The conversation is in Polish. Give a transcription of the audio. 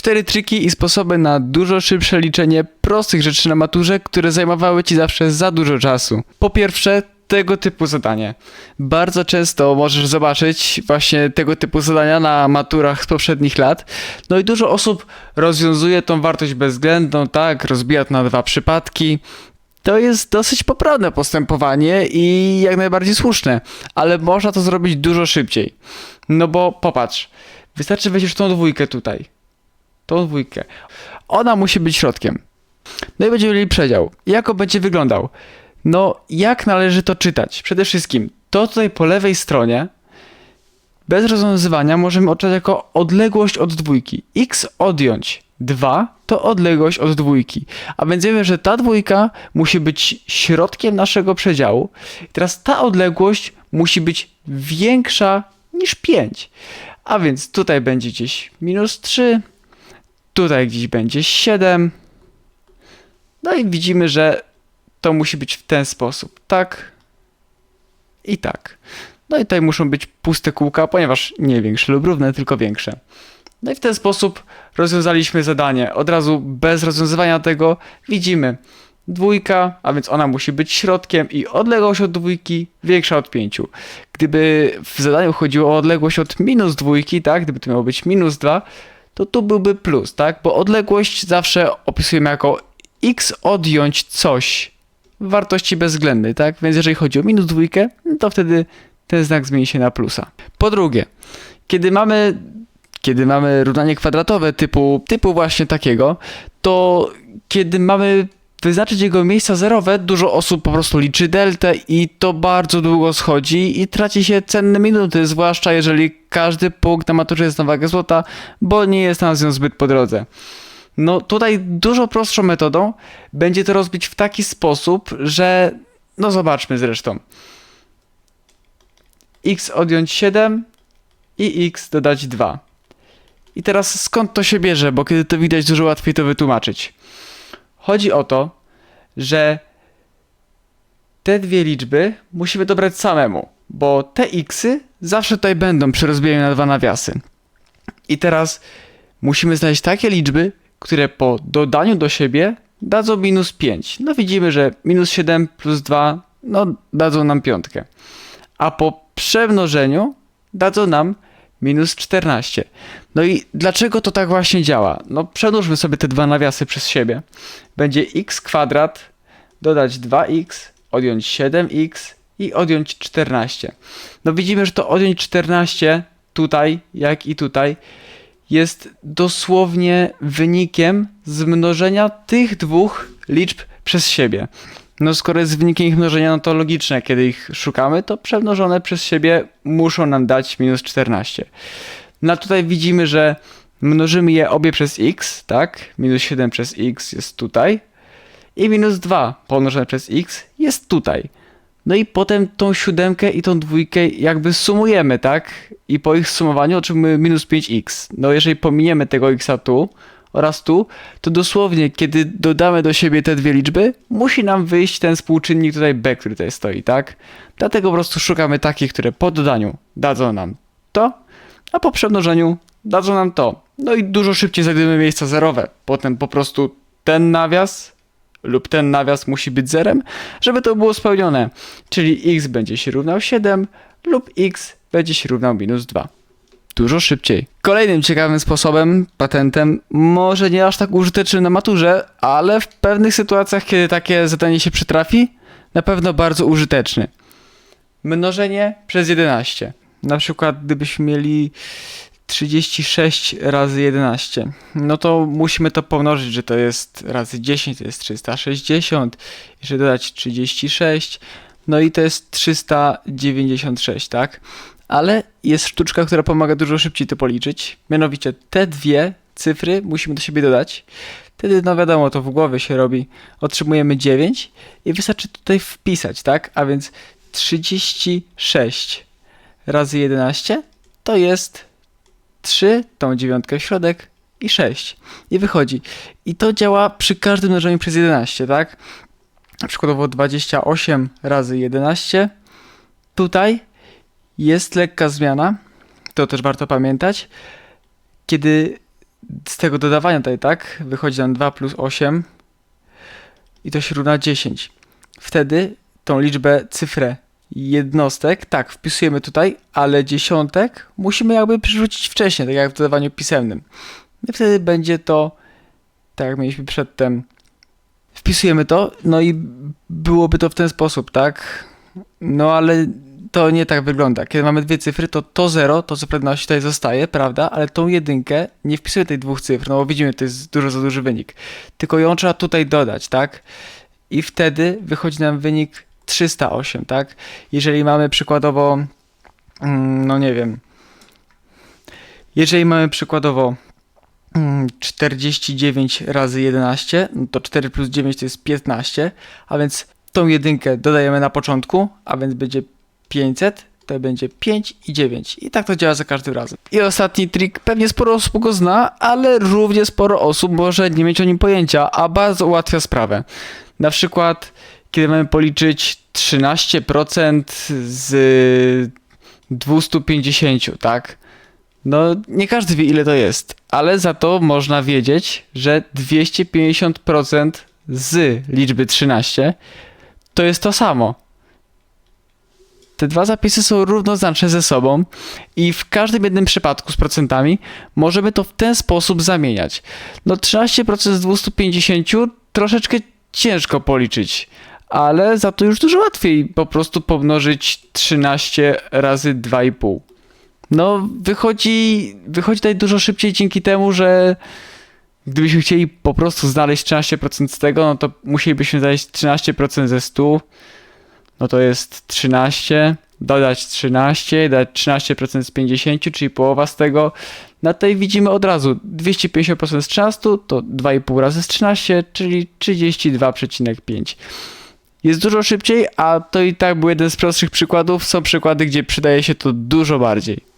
Cztery triki i sposoby na dużo szybsze liczenie prostych rzeczy na maturze, które zajmowały ci zawsze za dużo czasu. Po pierwsze, tego typu zadanie. Bardzo często możesz zobaczyć właśnie tego typu zadania na maturach z poprzednich lat. No i dużo osób rozwiązuje tą wartość bezwzględną, tak, rozbija to na dwa przypadki. To jest dosyć poprawne postępowanie i jak najbardziej słuszne, ale można to zrobić dużo szybciej. No bo popatrz, wystarczy weźmiesz tą dwójkę tutaj. Tą dwójkę. Ona musi być środkiem. No i będziemy mieli przedział. Jak on będzie wyglądał? No, jak należy to czytać? Przede wszystkim, to tutaj po lewej stronie, bez rozwiązywania, możemy odczytać jako odległość od dwójki. x odjąć 2 to odległość od dwójki. A więc wiemy, że ta dwójka musi być środkiem naszego przedziału. I teraz ta odległość musi być większa niż 5. A więc tutaj będzie gdzieś minus 3, tutaj gdzieś będzie 7. No i widzimy, że to musi być w ten sposób. Tak i tak. No i tutaj muszą być puste kółka, ponieważ nie większe lub równe, tylko większe. No i w ten sposób rozwiązaliśmy zadanie. Od razu bez rozwiązywania tego widzimy dwójka, a więc ona musi być środkiem i odległość od dwójki większa od pięciu. Gdyby w zadaniu chodziło o odległość od minus dwójki, tak, gdyby to miało być minus 2, to tu byłby plus, tak, bo odległość zawsze opisujemy jako x odjąć coś wartości bezwzględnej, tak, więc jeżeli chodzi o minus dwójkę, no to wtedy ten znak zmieni się na plusa. Po drugie, kiedy mamy kiedy mamy równanie kwadratowe typu, typu właśnie takiego, to kiedy mamy wyznaczyć jego miejsca zerowe, dużo osób po prostu liczy deltę i to bardzo długo schodzi i traci się cenne minuty, zwłaszcza jeżeli każdy punkt na maturze jest na wagę złota, bo nie jest nam z nią zbyt po drodze. No tutaj dużo prostszą metodą będzie to rozbić w taki sposób, że no zobaczmy zresztą. x odjąć 7 i x dodać 2. I teraz skąd to się bierze, bo kiedy to widać, dużo łatwiej to wytłumaczyć. Chodzi o to, że te dwie liczby musimy dobrać samemu, bo te xy zawsze tutaj będą przy rozbijaniu na dwa nawiasy. I teraz musimy znaleźć takie liczby, które po dodaniu do siebie dadzą minus 5. No widzimy, że minus 7 plus 2 no, dadzą nam piątkę. A po przemnożeniu dadzą nam minus 14. No i dlaczego to tak właśnie działa? No przedłużmy sobie te dwa nawiasy przez siebie. Będzie x kwadrat dodać 2x, odjąć 7x i odjąć 14. No widzimy, że to odjąć 14 tutaj, jak i tutaj, jest dosłownie wynikiem zmnożenia tych dwóch liczb przez siebie. No skoro jest wynikiem ich mnożenia, no to logiczne, kiedy ich szukamy, to przemnożone przez siebie muszą nam dać minus 14. No tutaj widzimy, że mnożymy je obie przez x, tak? Minus 7 przez x jest tutaj i minus 2 pomnożone przez x jest tutaj. No i potem tą siódemkę i tą dwójkę jakby sumujemy, tak? I po ich sumowaniu otrzymujemy minus 5x. No jeżeli pominiemy tego xa tu oraz tu, to dosłownie kiedy dodamy do siebie te dwie liczby, musi nam wyjść ten współczynnik tutaj b, który tutaj stoi, tak? Dlatego po prostu szukamy takich, które po dodaniu dadzą nam to, a po przemnożeniu dadzą nam to. No i dużo szybciej znajdujemy miejsca zerowe. Potem po prostu ten nawias lub ten nawias musi być zerem, żeby to było spełnione. Czyli x będzie się równał 7 lub x będzie się równał minus 2. Dużo szybciej. Kolejnym ciekawym sposobem, patentem, może nie aż tak użyteczny na maturze, ale w pewnych sytuacjach, kiedy takie zadanie się przytrafi, na pewno bardzo użyteczny. Mnożenie przez 11. Na przykład gdybyśmy mieli 36 razy 11, no to musimy to pomnożyć, że to jest razy 10, to jest 360, jeszcze dodać 36, no i to jest 396, tak? Ale jest sztuczka, która pomaga dużo szybciej to policzyć, mianowicie te dwie cyfry musimy do siebie dodać. Wtedy, no wiadomo, to w głowie się robi. Otrzymujemy 9 i wystarczy tutaj wpisać, tak? A więc 36 razy 11 to jest 3, tą dziewiątkę w środek i 6. I wychodzi. I to działa przy każdym mnożeniu przez 11, tak? Na przykładowo 28 razy 11. Tutaj jest lekka zmiana. To też warto pamiętać. Kiedy z tego dodawania tutaj, tak? Wychodzi nam 2 plus 8 i to się równa 10. Wtedy tą liczbę, cyfrę jednostek, tak, wpisujemy tutaj, ale dziesiątek musimy jakby przerzucić wcześniej, tak jak w dodawaniu pisemnym. I wtedy będzie to, tak jak mieliśmy przedtem, wpisujemy to, no i byłoby to w ten sposób, tak? No ale to nie tak wygląda. Kiedy mamy dwie cyfry, to to 0, to co pewności tutaj zostaje, prawda? Ale tą jedynkę nie wpisujemy tej dwóch cyfr, no bo widzimy, to jest dużo za duży wynik. Tylko ją trzeba tutaj dodać, tak? I wtedy wychodzi nam wynik 308, tak? Jeżeli mamy przykładowo, mm, no nie wiem, jeżeli mamy przykładowo mm, 49 razy 11, no to 4 plus 9 to jest 15, a więc tą jedynkę dodajemy na początku, a więc będzie 500, to będzie 5 i 9. I tak to działa za każdym razem. I ostatni trik, pewnie sporo osób go zna, ale równie sporo osób może nie mieć o nim pojęcia, a bardzo ułatwia sprawę. Na przykład, kiedy mamy policzyć 13% z 250, tak? No, nie każdy wie, ile to jest, ale za to można wiedzieć, że 250% z liczby 13 to jest to samo. Te dwa zapisy są równoznaczne ze sobą i w każdym jednym przypadku z procentami możemy to w ten sposób zamieniać. No 13% z 250 troszeczkę ciężko policzyć, ale za to już dużo łatwiej po prostu pomnożyć 13 razy 2,5. No wychodzi, wychodzi tutaj dużo szybciej dzięki temu, że gdybyśmy chcieli po prostu znaleźć 13% z tego, no to musielibyśmy znaleźć 13% ze 100, no to jest 13, dodać 13, dać 13% z 50, czyli połowa z tego. Na tej widzimy od razu 250% z 13 to 2,5 razy z 13, czyli 32,5. Jest dużo szybciej, a to i tak był jeden z prostszych przykładów. Są przykłady, gdzie przydaje się to dużo bardziej.